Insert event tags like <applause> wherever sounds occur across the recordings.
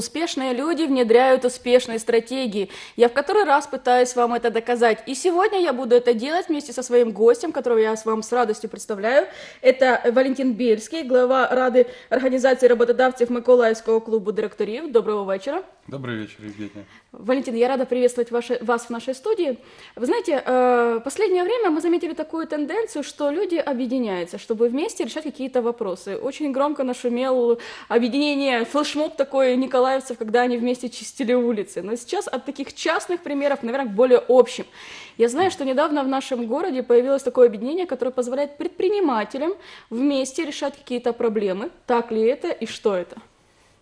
Успешные люди внедряют успешные стратегии. Я в который раз пытаюсь вам это доказать. И сегодня я буду это делать вместе со своим гостем, которого я вам с радостью представляю. Это Валентин Бельский, глава Ради організації работодавців Миколаївського клубу директорів. Доброго вечера. Добрый вечер, Евгения. Валентин, я рада приветствовать ваши, вас в нашей студии. Вы знаете, э, в последнее время мы заметили такую тенденцию, что люди объединяются, чтобы вместе решать какие-то вопросы. Очень громко нашумел объединение, флешмоб такой николаевцев, когда они вместе чистили улицы. Но сейчас от таких частных примеров, наверное, к более общим. Я знаю, что недавно в нашем городе появилось такое объединение, которое позволяет предпринимателям вместе решать какие-то проблемы. Так ли это и что это?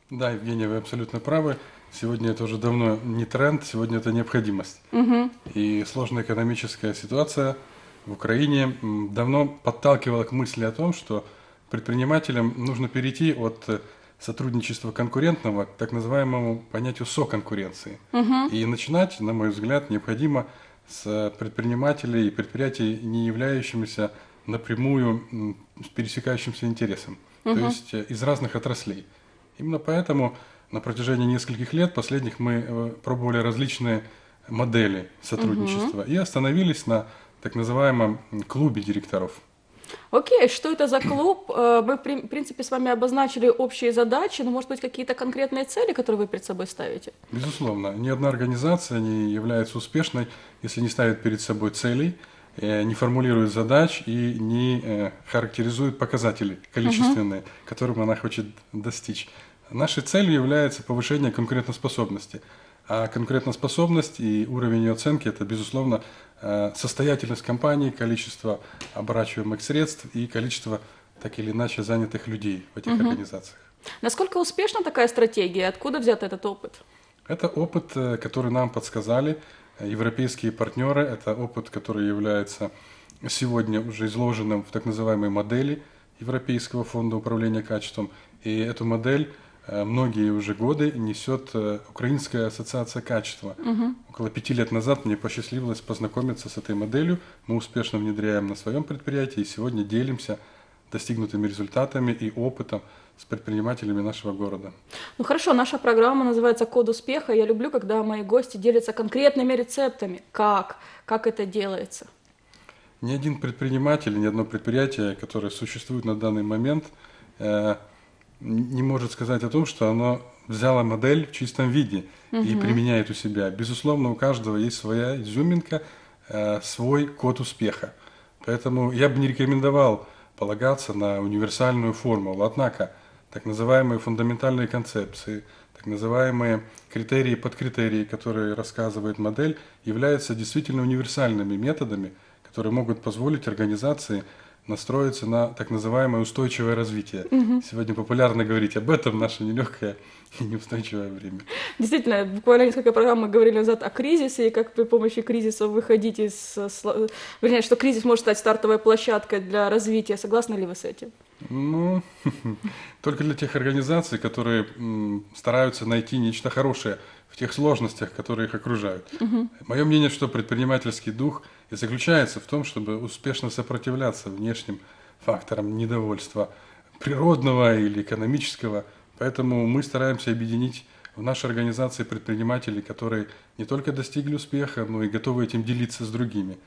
Да, Евгения, вы абсолютно правы. Сегодня это уже давно не тренд, сегодня это необходимость. И сложная экономическая ситуация в Украине давно подталкивала к мысли о том, что предпринимателям нужно перейти от э, сотрудничества конкурентного к так называемому понятию соконкуренции. И начинать, на мой взгляд, необходимо с предпринимателей и предприятий, не являющимися напрямую пересекающимся интересом, то есть э, из разных отраслей. Именно поэтому на протяжении нескольких лет последних мы э, пробовали различные модели сотрудничества и остановились на так называемом клубе директоров. Окей, что это за клуб? Э, Мы, в при- в принципе, с вами обозначили общие задачи, но, может быть, какие-то конкретные цели, которые вы перед собой ставите? Безусловно, ни одна организация не является успешной, если не ставит перед собой целей, э, не формулирует задач и не э, характеризует показатели количественные, которым она хочет достичь. Нашей целью является повышение конкурентоспособности. А конкурентоспособность и уровень ее оценки – это, безусловно, состоятельность компании, количество оборачиваемых средств и количество так или иначе занятых людей в этих организациях. Насколько успешна такая стратегия? Откуда взят этот опыт? Это опыт, э, который нам подсказали э, европейские партнеры. Это опыт, который является сегодня уже изложенным в так называемой модели Европейского фонда управления качеством. И эту модель э, многие уже годы несет э, Украинская ассоциация качества. Около пяти лет назад мне посчастливилось познакомиться с этой моделью. Мы успешно внедряем на своем предприятии и сегодня делимся достигнутыми результатами и опытом с предпринимателями нашего города. Ну хорошо, наша программа называется «Код успеха». Я люблю, когда мои гости делятся конкретными рецептами. Как? Как это делается? Ни один предприниматель, ни одно предприятие, которое существует на данный момент, э, не может сказать о том, что оно взяло модель в чистом виде и применяет у себя. Безусловно, у каждого есть своя изюминка, э, свой код успеха. Поэтому я бы не рекомендовал полагаться на универсальную формулу. Однако, так называемые фундаментальные концепции, так называемые критерии под критерии, которые рассказывает модель, являются действительно универсальными методами, которые могут позволить организации настроиться на так называемое устойчивое развитие. Сегодня популярно говорить об этом наше нелегкое и неустойчивое время. Действительно, буквально несколько программ мы говорили назад о кризисе и как при помощи кризиса выходить из... э, Вернее, что кризис может стать стартовой площадкой для развития. Согласны ли вы с этим? Ну, <laughs> только для тех организаций, которые стараются найти нечто хорошее тех сложностях, которые их окружают. Мое мнение, что предпринимательский дух и заключается в том, чтобы успешно сопротивляться внешним факторам недовольства природного или экономического. Поэтому мы стараемся объединить в нашей организации предпринимателей, которые не только достигли успеха, но и готовы этим делиться с другими.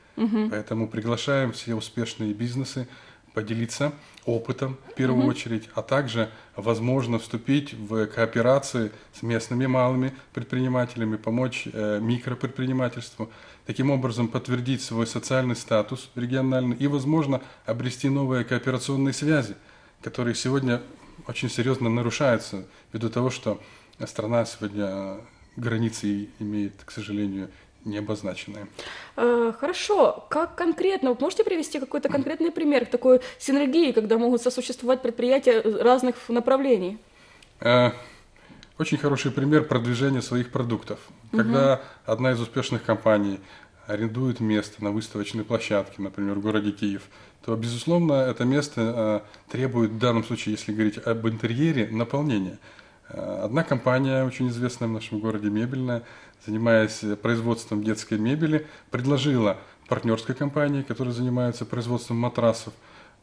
Поэтому приглашаем все успешные бизнесы поделиться опытом в первую очередь, а также возможно вступить в кооперации с местными малыми предпринимателями, помочь э, микропредпринимательству, таким образом подтвердить свой социальный статус региональный и, возможно, обрести новые кооперационные связи, которые сегодня очень серьезно нарушаются ввиду того, что страна сегодня границы имеет, к сожалению, не обозначенные. Э, Хорошо, как конкретно, вы можете привести какой-то конкретный пример такой синергии, когда могут сосуществовать предприятия разных направлений? Э, Очень хороший пример продвижения своих продуктов. Когда одна из успешных компаний арендует место на выставочной площадке, например, в городе Киев, то, безусловно, это место э, требует, в данном случае, если говорить об интерьере, наполнения. Одна компания, очень известная в нашем городе, мебельная, занимаясь э, производством детской мебели, предложила партнерской компании, которая занимается производством матрасов,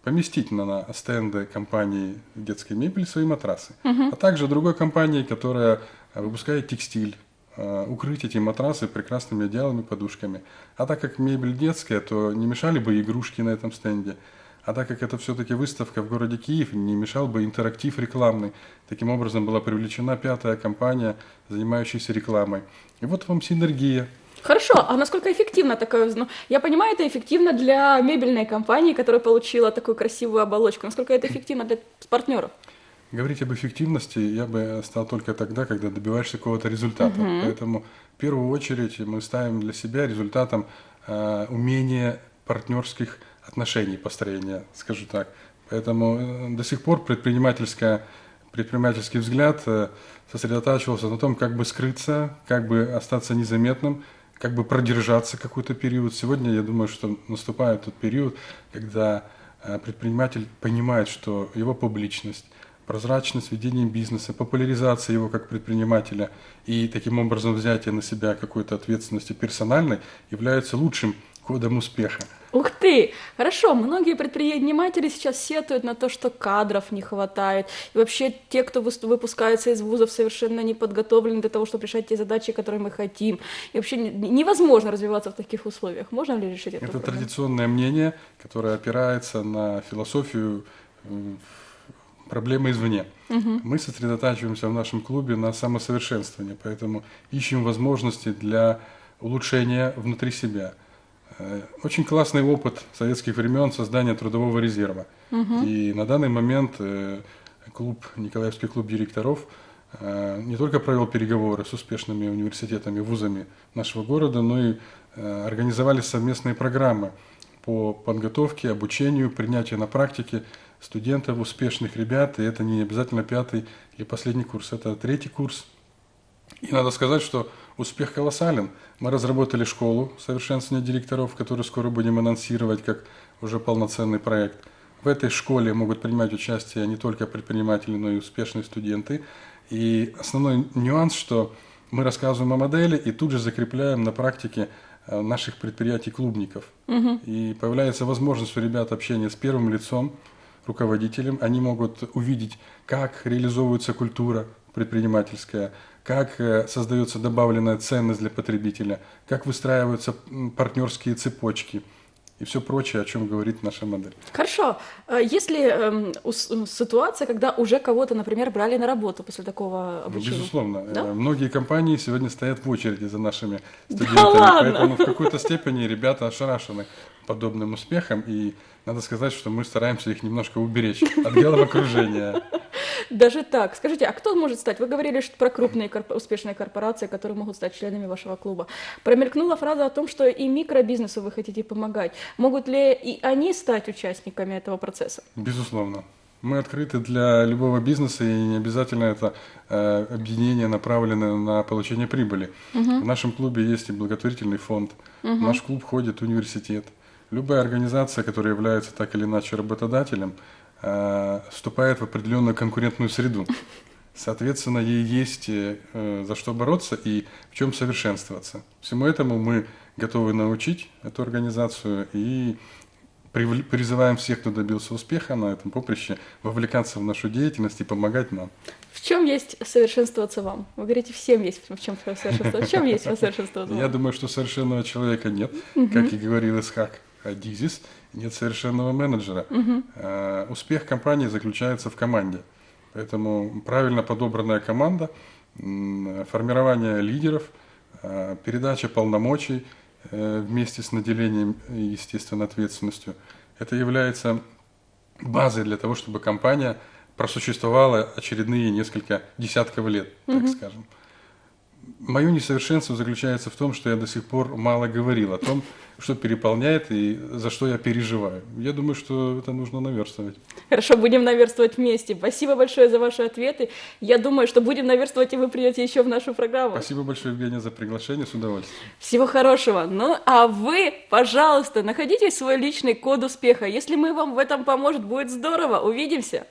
поместить на, стенды компании детской мебели свои матрасы. А также другой компании, которая выпускает текстиль, а, укрыть эти матрасы прекрасными одеялами, подушками. А так как мебель детская, то не мешали бы игрушки на этом стенде. А так как это все-таки выставка в городе Киев, не мешал бы интерактив рекламный. Таким образом была привлечена пятая компания, занимающаяся рекламой. И вот вам синергия. Хорошо, а насколько эффективно такое? Ну, я понимаю, это эффективно для мебельной компании, которая получила такую красивую оболочку. Насколько это эффективно для партнеров? Говорить об эффективности я бы стал только тогда, когда добиваешься какого-то результата. Угу. Поэтому в первую очередь мы ставим для себя результатом э, умение партнерских отношений построения, скажу так. Поэтому э, до сих пор предпринимательская, предпринимательский взгляд э, сосредотачивался на том, как бы скрыться, как бы остаться незаметным, как бы продержаться какой-то период. Сегодня я думаю, что наступает тот период, когда э, предприниматель понимает, что его публичность, прозрачность ведения бизнеса, популяризация его как предпринимателя и таким образом взятие на себя какой-то ответственности персональной является лучшим кодом успеха. Ух ты! Хорошо, многие предприниматели сейчас сетуют на то, что кадров не хватает. И вообще те, кто выпускается из вузов, совершенно не подготовлены для того, чтобы решать те задачи, которые мы хотим. И вообще невозможно развиваться в таких условиях. Можно ли решить это? Это проблему? традиционное мнение, которое опирается на философию проблемы извне. Угу. Мы сосредотачиваемся в нашем клубе на самосовершенствовании, поэтому ищем возможности для улучшения внутри себя – очень классный опыт советских времен создания трудового резерва. Угу. И на данный момент э, клуб, Николаевский клуб директоров э, не только провел переговоры с успешными университетами, вузами нашего города, но и организовали совместные программы по подготовке, обучению, принятию на практике студентов, успешных ребят. И это не обязательно пятый или последний курс, это третий курс. И надо сказать, что успех колоссален. Мы разработали школу совершенствования директоров, которую скоро будем анонсировать как уже полноценный проект. В этой школе могут принимать участие не только предприниматели, но и успешные студенты. И основной нюанс, что мы рассказываем о модели и тут же закрепляем на практике э, наших предприятий-клубников. Угу. И появляется возможность у ребят общения с первым лицом, руководителем. Они могут увидеть, как реализовывается культура предпринимательская, как э, создается добавленная ценность для потребителя, как выстраиваются партнерские цепочки и все прочее, о чем говорит наша модель. Хорошо. А если э, ситуация, когда уже кого-то, например, брали на работу после такого обучения? Безусловно. Да? Э, многие компании сегодня стоят в очереди за нашими студентами, да ладно? поэтому в какой-то степени ребята ошарашены подобным успехом, и надо сказать, что мы стараемся их немножко уберечь от <laughs> окружения. Даже так. Скажите, а кто может стать? Вы говорили что про крупные корп... успешные корпорации, которые могут стать членами вашего клуба. Промелькнула фраза о том, что и микробизнесу вы хотите помогать. Могут ли и они стать участниками этого процесса? Безусловно. Мы открыты для любого бизнеса, и не обязательно это э, объединение направленное на получение прибыли. Угу. В нашем клубе есть и благотворительный фонд. Угу. В наш клуб ходит университет. Любая организация, которая является так или иначе работодателем, вступает в определенную конкурентную среду. Соответственно, ей есть э, за что бороться и в чем совершенствоваться. Всему этому мы готовы научить эту организацию и призываем всех, кто добился успеха на этом поприще, вовлекаться в нашу деятельность и помогать нам. В чем есть совершенствоваться вам? Вы говорите, всем есть в чем совершенствоваться. В чем есть <laughs> совершенствоваться Я думаю, что совершенного человека нет, как и говорил Исхак. Дизис, нет совершенного менеджера. Угу. Успех компании заключается в команде. Поэтому правильно подобранная команда, формирование лидеров, а, передача полномочий э, вместе с наделением естественно, ответственностью, это является базой для того, чтобы компания просуществовала очередные несколько десятков лет, так угу. скажем. Мое несовершенство заключается в том, что я до сих пор мало говорил о том, что переполняет и за что я переживаю. Я думаю, что это нужно наверстывать. Хорошо, будем наверстывать вместе. Спасибо большое за ваши ответы. Я думаю, что будем наверстывать, и вы придете еще в нашу программу. Спасибо большое, Евгения, за приглашение. С удовольствием. Всего хорошего. Ну, а вы, пожалуйста, находите свой личный код успеха. Если мы вам в этом поможем, будет здорово. Увидимся.